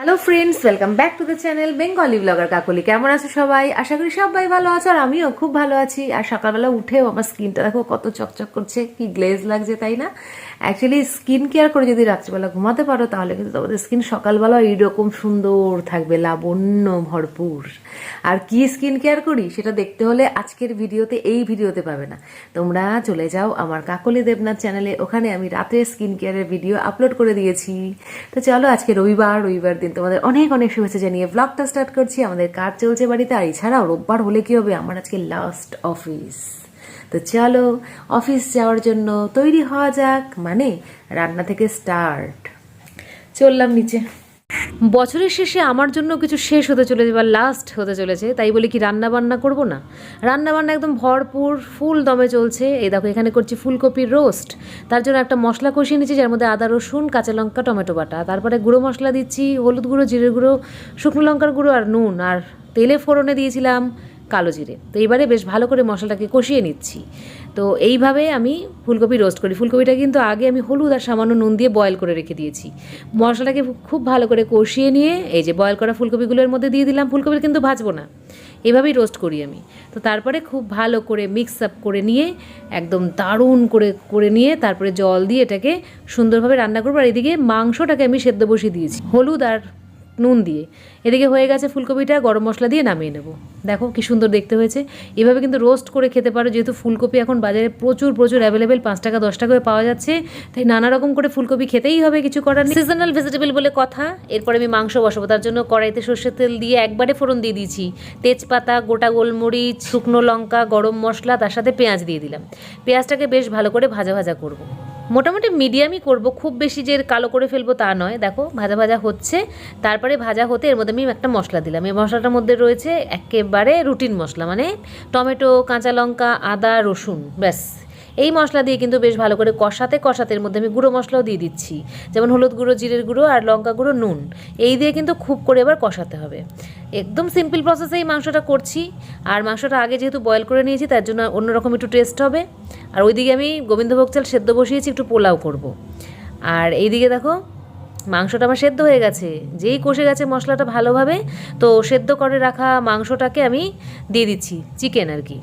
Hello friends welcome back to the channel Bengali blogger Kakoli কেমন আছো সবাই? আশা করি সবাই ভালো আছো আর আমিও খুব ভালো আছি। আর সকালবেলা উঠেও আমার স্কিনটা দেখো কত চকচক করছে, কি গ্লেজ লাগছে, তাই না? অ্যাকচুয়ালি স্কিন কেয়ার করে যদি রাত্রিবেলা ঘুমাতে পারো, তাহলে কিন্তু তোমাদের স্কিন সকালবেলা এইরকম সুন্দর থাকবে, লাবণ্য ভরপুর। আর কি স্কিন কেয়ার করি, সেটা দেখতে হলে আজকের ভিডিওতে এই ভিডিওতে পাবে না। তোমরা চলে যাও আমার কাকলি দেবনাথ চ্যানেলে ওখানে আমি রাতে স্কিন কেয়ারের ভিডিও আপলোড করে দিয়েছি। তো চলো আজকে রবিবার রবিবার দিন তোমাদের অনেক অনেক শুভেচ্ছা জানিয়ে ব্লগটা স্টার্ট করছি। আমাদের কাজ চলছে বাড়িতে। আর এছাড়াও রোববার হলে কি হবে? আমার আজকে লাস্ট অফিস তো চলো অফিস যাওয়ার জন্য তৈরি হওয়া যাক। মানে রান্না থেকে স্টার্ট চললাম নিচে। বছরের শেষে আমার জন্য কিছু শেষ হতে চলেছে বা লাস্ট হতে চলেছে, তাই বলে কি রান্না বান্না করব না? রান্না বান্না একদম ভরপুর ফুল দমে চলছে। এই দেখো, এখানে করছি ফুলকপির রোস্ট তার জন্য একটা মশলা কষিয়ে নিচ্ছি, যার মধ্যে আদা, রসুন, কাঁচা লঙ্কা, টমেটো বাটা। তারপরে গুঁড়ো মশলা দিচ্ছি, হলুদ গুঁড়ো, জিরে গুঁড়ো, শুকনো লঙ্কার গুঁড়ো আর নুন। আর তেলে ফোড়নে দিয়েছিলাম কালো জিরে। তো এবারে বেশ ভালো করে মশলাটাকে কষিয়ে নিচ্ছি। তো এইভাবে আমি ফুলকপি রোস্ট করি। ফুলকপিটা কিন্তু আগে আমি হলুদ আর সামান্য নুন দিয়ে বয়েল করে রেখে দিয়েছি। মশলাটাকে খুব ভালো করে কষিয়ে নিয়ে এই যে বয়েল করা ফুলকপিগুলোর মধ্যে দিয়ে দিলাম। ফুলকপি কিন্তু ভাজবো না। এভাবেই রোস্ট করি আমি। তো তারপরে খুব ভালো করে মিক্স আপ করে নিয়ে একদম দারুণ করে করে নিয়ে তারপরে জল দিয়ে এটাকে সুন্দরভাবে রান্না করব। আর এদিকে মাংসটাকে আমি সেদ্ধ বসিয়ে দিয়েছি। হলুদ আর নুন দিয়ে। এদিকে হয়ে গেছে ফুলকপিটা, গরম মশলা দিয়ে নামিয়ে নেব। দেখো কি সুন্দর দেখতে হয়েছে। এভাবে কিন্তু রোস্ট করে খেতে পারো। যেহেতু ফুলকপি এখন বাজারে প্রচুর প্রচুর অ্যাভেলেবেল পাঁচ টাকা, দশ টাকা পাওয়া যাচ্ছে। তাই নানা রকম করে ফুলকপি খেতেই হবে, কিছু করার নেই। সিজনাল ভেজিটেবল বলে কথা। এরপরে আমি মাংস বসাবো। তার জন্য কড়াইতে সর্ষের তেল দিয়ে একবারে ফোড়ন দিয়ে দিয়েছি। তেজপাতা, গোটা গোলমরিচ, শুকনো লঙ্কা, গরম মশলা, তার সাথে পেঁয়াজ দিয়ে দিলাম। পেঁয়াজটাকে বেশ ভালো করে ভাজা ভাজা করব। মোটামুটি মিডিয়ামই করব, খুব বেশি যে কালো করে ফেলব তা নয়। দেখো, ভাজা ভাজা হচ্ছে, তারপরে ভাজা হতে এর মধ্যে আমি একটা মশলা দিলাম। এই মশলাটার মধ্যে রয়েছে একেবারে রুটিন মশলা মানে টমেটো, কাঁচা লঙ্কা, আদা, রসুন, ব্যাস। এই মশলা দিয়ে কিন্তু বেশ ভালো করে কষাতে কষাতের মধ্যে আমি গুঁড়ো মশলাও দিয়ে দিচ্ছি। যেমন হলুদ গুঁড়ো, জিরের গুঁড়ো আর লঙ্কা গুঁড়ো, নুন। এই দিয়ে কিন্তু খুব করে এবার কষাতে হবে। একদম সিম্পল প্রসেসেই মাংসটা করছি। আর মাংসটা আগে যেহেতু বয়েল করে নিয়েছি, তার জন্য অন্যরকম একটু টেস্ট হবে। আর ওইদিকে আমি গোবিন্দভোগ চাল সেদ্ধ বসিয়েছি, একটু পোলাও করব। আর এইদিকে দেখো, মাংসটা আমার সেদ্ধ হয়ে গেছে। যেই কষে গেছে মশলাটা ভালোভাবে, তো সেদ্ধ করে রাখা মাংসটাকে আমি দিয়ে দিচ্ছি, চিকেন আর কি।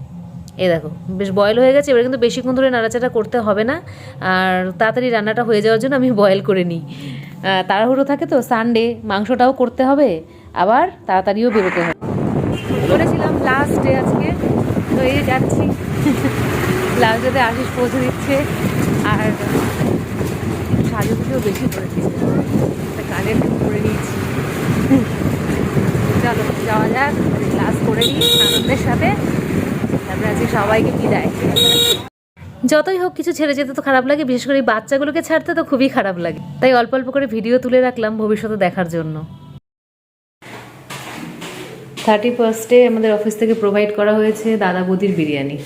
এই দেখো, বেশ বয়েল হয়ে গেছে, এবার কিন্তু বেশিক্ষণ ধরে নাড়াচাড়া করতে হবে না। আর তাড়াতাড়ি রান্নাটা হয়ে যাওয়ার জন্য আমি বয়েল করে নিই। তাড়াহুড়ো থাকে তো সানডে মাংসটাও করতে হবে, আবার তাড়াতাড়িও বেরোতে হবে। করেছিলাম লাস্ট ডে আজকে, তো এই যাচ্ছি। লাস্ট ডেতে আশিস পৌঁছে দিচ্ছে, আর সাজুগুলো বেশি করে দিচ্ছে। কানের করে নিয়েছি। চলো, যাওয়া যাক ক্লাস করে নিই আনন্দের সাথে। সবাইকে বিদায়। যতই হোক কিছু ছেড়ে যেতে তো খারাপ লাগে, বিশেষ করে এই বাচ্চাগুলোকে ছাড়তে তো খুবই খারাপ লাগে। তাই অল্প অল্প করে ভিডিও তুলে রাখলাম ভবিষ্যতে দেখার জন্য। থার্টি ফার্স্টে আমাদের অফিস থেকে প্রোভাইড করা হয়েছে দাদা বৌদির বিরিয়ানি।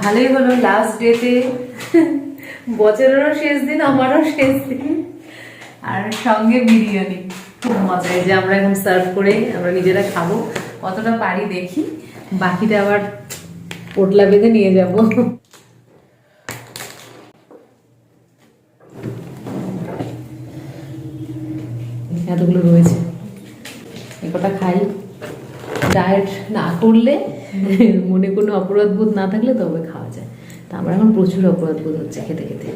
ভালোই হলো লাস্ট ডেতে বছরেরও শেষ দিন, আমারও শেষ দিন। আর সঙ্গে বিরিয়ানি। খুব মজা যে আমরা এখন সার্ভ করে আমরা নিজেরা খাব। কতটা পারি দেখি। বাকিটা আবার পোটলা বেঁধে নিয়ে যাব। এতগুলো রয়েছে। এ কটা খাই। ডায়েট না করলে মনে কোনো অপরাধ বোধ না থাকলে তবে খাওয়া যায়। তা আমার এখন প্রচুর অপরাধ বোধ হচ্ছে খেতে খেতে।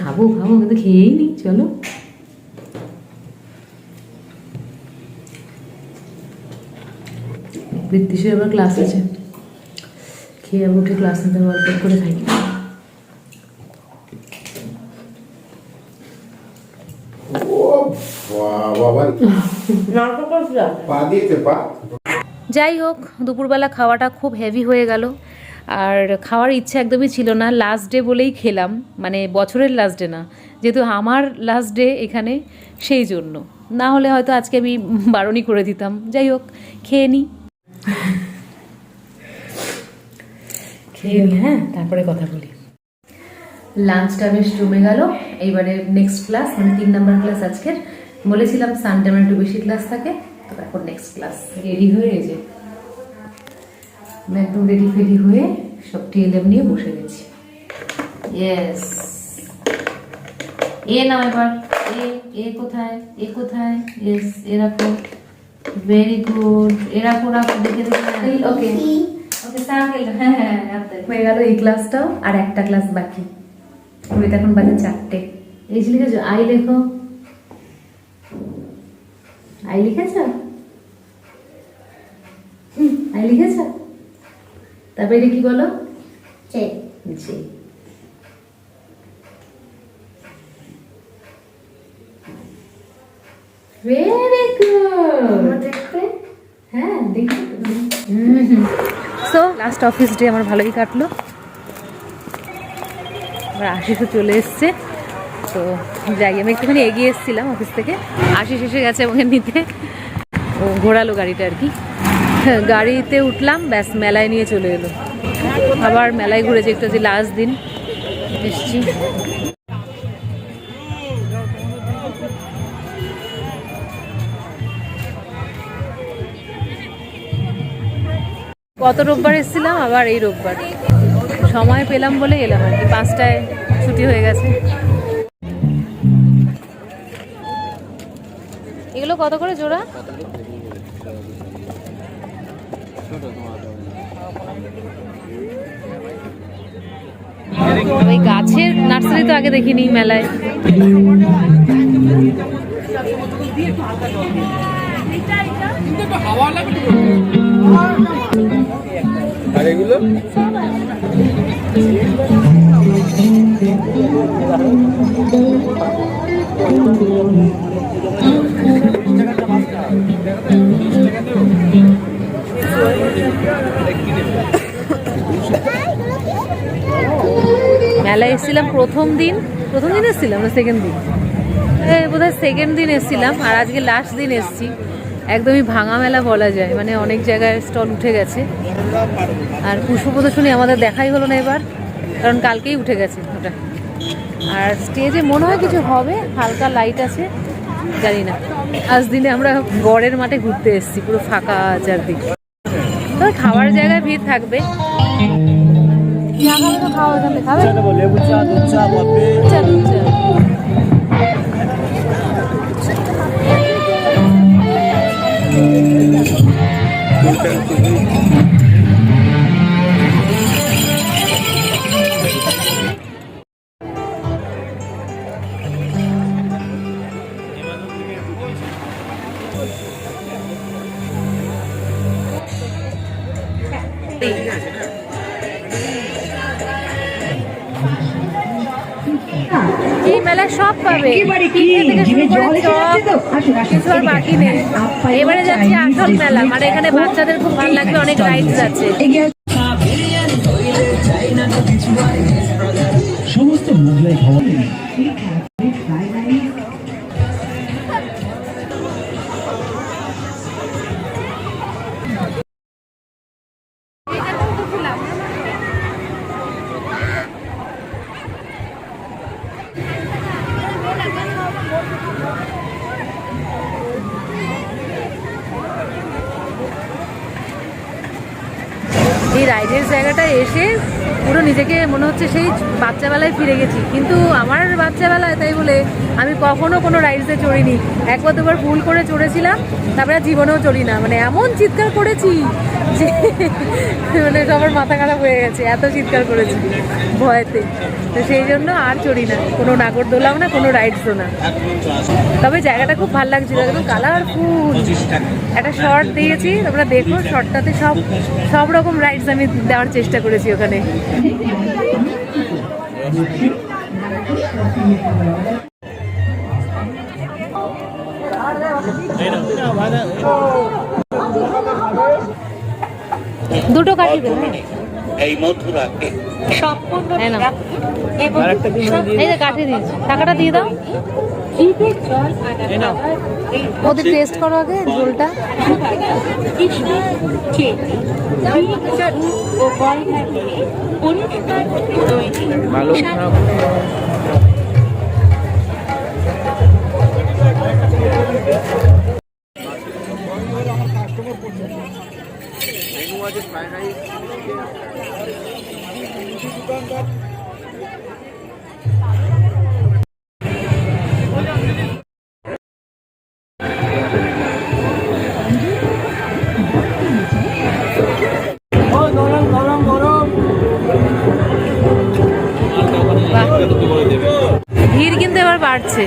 খাব খাব কিন্তু খেয়েই নি, চলো। বৃত্তিশের আবার ক্লাস আছে। খেয়ে আবার উঠে ক্লাস নিতে গল্প করে খাই। যাই হোক, দুপুরবেলা খাওয়াটা খুব হেভি হয়ে গেল। আর খাওয়ার ইচ্ছে একদমই ছিল না লাস্ট ডে বলেই খেলাম। মানে বছরের লাস্ট ডে না, যেহেতু আমার লাস্ট ডে এখানে, সেই জন্য। না হলে হয়তো আজকে আমি বারণই করে দিতাম। যাই হোক, খেয়ে নিই খেয়ে নিই হ্যাঁ তারপরে কথা বলি। লাঞ্চটা বেশ জমে গেল। এইবারে নেক্সট ক্লাস মানে তিন নাম্বার ক্লাস আজকের। বলেছিলাম সানডে আমার একটু বেশি ক্লাস থাকে, তো তারপর নেক্সট ক্লাস রেডি হয়ে যে একদম রেডি ফেডি হয়ে সব টিএলএম নিয়ে বসে গেছি। ইয়েস এ নাও এবার, এ এ কোথায় এ কোথায়? এস এ রাখো। ভেরি গুড এ রাখো রাখো দেখে দেখে ওকে ওকে সার্কেল হ্যাঁ হ্যাঁ হ্যাঁ হয়ে গেল এই ক্লাসটাও আর একটা ক্লাস বাকি। ঘড়িতে এখন বাজে চারটে। এই যে লিখেছো আই লেখো। আই লিখেছ? হুম, আই লিখেছ? তারপরে এটা কি বলো? জি। ভেরি গুড হ্যাঁ দেখি। সো লাস্ট অফিস ডে আমার ভালোই কাটলো। আমার আশিসও চলে এসছে। তো যাই আমি একটুখানি এগিয়ে এসেছিলাম অফিস থেকে। আশিস এসে গেছে আমাকে নিতে। ও ঘোরালো গাড়িটা আর কি। গাড়িতে উঠলাম ব্যাস মেলায় নিয়ে চলে এলো। আবার মেলায় ঘুরেছে একটু যে লাস্ট দিন। এসছি। গত রোববার এসেছিলাম, আবার এই রোববার। সময় পেলাম বলে এলাম আর কি, পাঁচটায় ছুটি হয়ে গেছে। এগুলো কত করে জোড়া? ওই গাছের নার্সারি তো আগে দেখিনি মেলায়। আর এগুলো? মেলায় এসেছিলাম প্রথম দিন। প্রথম দিন এসেছিলাম না সেকেন্ড দিন? বোধ সেকেন্ড দিন এসেছিলাম, আর আজকে লাস্ট দিন এসেছি। একদমই ভাঙা মেলা বলা যায়। মানে অনেক জায়গায় স্টল উঠে গেছে। আর পুষ্প প্রদর্শনী আমাদের দেখাই হলো না এবার কারণ কালকেই উঠে গেছে ওটা। আর স্টেজে মনে হয় কিছু হবে হালকা লাইট আছে জানি না। আজ দিনে আমরা গড়ের মাঠে ঘুরতে এসেছি পুরো ফাঁকা চারদিক। তবে খাওয়ার জায়গায় ভিড় থাকবে। চা খাবে তো খাবে লেবু চা দুধ চপ সব পাবে। কিছু আর বাকি নেই। এবারে যাচ্ছি আসল মেলা। মানে এখানে বাচ্চাদের খুব ভালো লাগবে অনেক রাইডস আছে। সমস্ত মোগলাই খাবার এই রাইডের জায়গাটা এসে পুরো নিজেকে মনে হচ্ছে সেই বাচ্চাবেলায় ফিরে গেছি। কিন্তু আমার বাচ্চাবেলায় তাই বলে আমি কখনো কোনো রাইডসে চড়িনি। একবার দুবার ভুল করে চড়েছিলাম, তারপরে জীবনেও চড়ি না মানে এমন চিৎকার করেছি যে মানে সবার মাথা খারাপ হয়ে গেছে, এত চিৎকার করেছি ভয়েতে। তো সেই জন্য আর চড়ি না কোনো নাগরদোলাও না, কোনো রাইডসও না। তবে জায়গাটা খুব ভালো লাগছিল, একদম কালারফুল একটা শর্ট দিয়েছি, তোমরা দেখো শর্টটাতে সব সব রকম রাইডস আমি দেওয়ার চেষ্টা করেছি ওখানে দুটো কাটি দেবে হ্যাঁ? এই মধুরাকে সম্পূর্ণ। এই যে কাঠি দিয়েছি টাকাটা দিয়ে দাও। ওদের টেস্ট করো আগে ঝোলটা। ভালো বাড়ছে।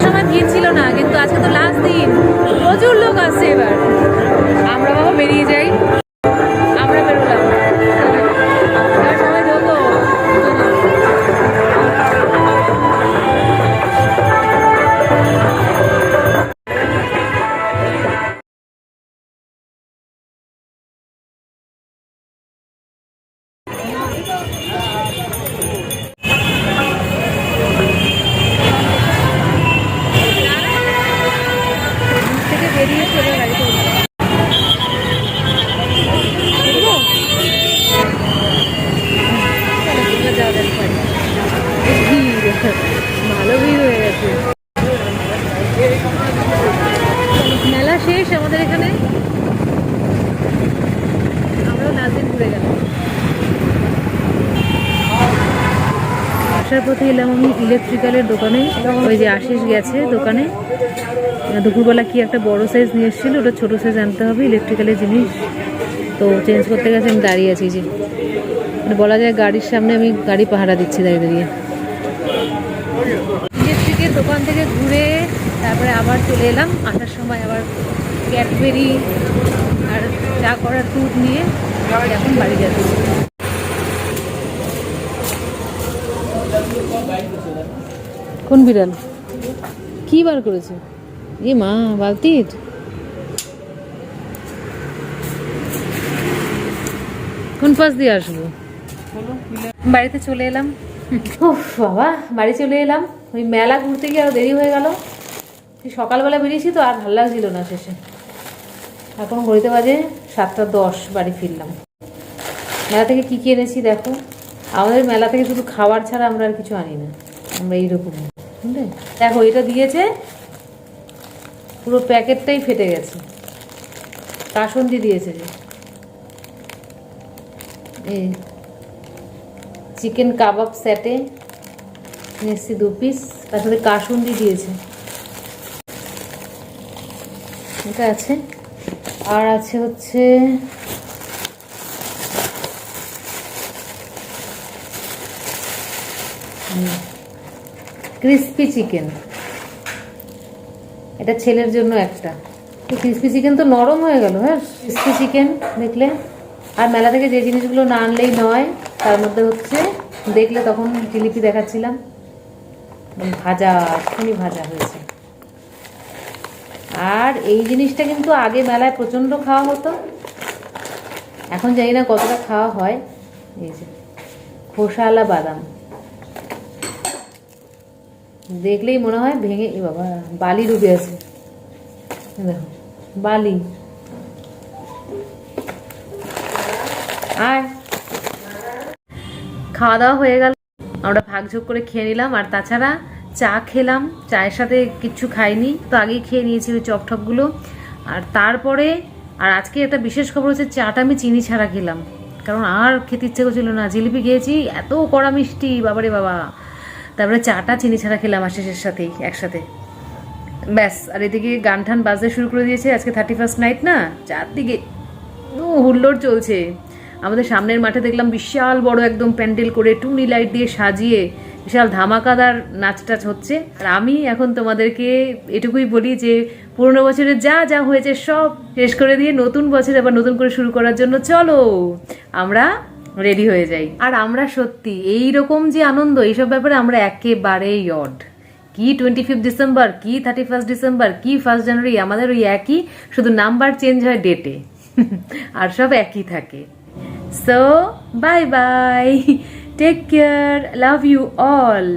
সময় ভিড় ছিল না, কিন্তু আজকে তো লাস্ট দিন। প্রচুর লোক আসছে এবার। আমরা বাবা বেরিয়ে যাই। এলাম আমি ইলেকট্রিক্যালের দোকানে। ওই যে আশিস গেছে দোকানে। দুপুরবেলা কি একটা বড় সাইজ নিয়ে এসেছিল, ওটা ছোট সাইজ আনতে হবে ইলেকট্রিক্যালের জিনিস। তো চেঞ্জ করতে গেছে, আমি দাঁড়িয়ে আছি যে। মানে বলা যায় গাড়ির সামনে আমি গাড়ি পাহারা দিচ্ছি দাঁড়িয়ে দাঁড়িয়ে। ইলেকট্রিকের দোকান থেকে ঘুরে তারপরে আবার চলে এলাম। আসার সময় আবার ক্যাডবেরি আর চা করার ট্যুর নিয়ে এখন বাড়ি যাচ্ছি। কোন বিড়াল? কি বার করেছে? এ মা, বালতির। কোন পাশ দিয়ে আসব? বাড়িতে চলে এলাম। বাবা, বাড়ি চলে এলাম। ওই মেলা ঘুরতে গিয়ে আরও দেরি হয়ে গেল। সকালবেলা বেরিয়েছি তো, আর ভালো লাগছিল না শেষে। এখন ঘড়িতে বাজে সাতটা দশ, বাড়ি ফিরলাম। মেলা থেকে কী কী এনেছি দেখো। আমাদের মেলা থেকে শুধু খাবার ছাড়া আমরা আর কিছু আনি না। আমরা এইরকম। বুঝলে? দেখো, এটা দিয়েছে, পুরো প্যাকেটটাই ফেটে গেছে। কাসন্দি দিয়েছে যে। চিকেন কাবাব স্যাটে এসছি দু পিস, তার সাথে দিয়েছে। এটা আছে। আর আছে হচ্ছে ক্রিস্পি চিকেন। এটা ছেলের জন্য একটা। ক্রিস্পি চিকেন তো নরম হয়ে গেল হ্যাঁ? ক্রিস্পি চিকেন দেখলে। আর মেলা থেকে যে জিনিসগুলো না আনলেই নয়, তার মধ্যে হচ্ছে, দেখলে তখন জিলিপি দেখাচ্ছিলাম। ভাজা, এক্ষুনি ভাজা হয়েছে। আর এই জিনিসটা কিন্তু আগে মেলায় প্রচণ্ড খাওয়া হতো। এখন জানি না কতটা খাওয়া হয়। এই যে খোসাওয়ালা বাদাম। দেখলেই মনে হয় ভেঙে বাবা, বালি ডুবে আছে। দেখো, বালি। আয় খাওয়া দাওয়া হয়ে গেল। আমরা ভাগযোগ করে খেয়ে নিলাম। আর তাছাড়া চা খেলাম। চায়ের সাথে কিচ্ছু খাইনি। তো আগেই খেয়ে নিয়েছি ওই চপ টপগুলো আর তারপরে, আর আজকে একটা বিশেষ খবর হচ্ছে, চাটা আমি চিনি ছাড়া খেলাম। কারণ আর খেতে ইচ্ছে করছিল না। জিলিপি খেয়েছি, এত কড়া মিষ্টি, বাবারে বাবা। তারপরে চাটা চিনি ছাড়া খেলাম আশিসের সাথেই, একসাথে। ব্যাস, আর এদিকে গান ঠান বাজতে শুরু করে দিয়েছে, আজকে থার্টি ফার্স্ট নাইট না? চারদিকে হুল্লোড় চলছে। আমাদের সামনের মাঠে দেখলাম বিশাল বড় একদম প্যান্ডেল করে টুনি লাইট দিয়ে সাজিয়ে বিশাল ধামাকাদার নাচ টাচ হচ্ছে। আর আমি এখন তোমাদেরকে এটুকুই বলি যে, পুরনো বছরে যা যা হয়েছে সব শেষ করে দিয়ে নতুন বছর আবার নতুন করে শুরু করার জন্য চলো। আমরা রেডি হয়ে যাই। আর আমরা সত্যি এই রকম যে আনন্দ, এইসব ব্যাপারে আমরা একেবারেই অড কি টোয়েন্টি ফিফথ ডিসেম্বর কি থার্টি ফার্স্ট ডিসেম্বর কি ফার্স্ট জানুয়ারি আমাদের ওই একই, শুধু নাম্বার চেঞ্জ হয় ডেটে আর সব একই থাকে। So bye bye take care love you all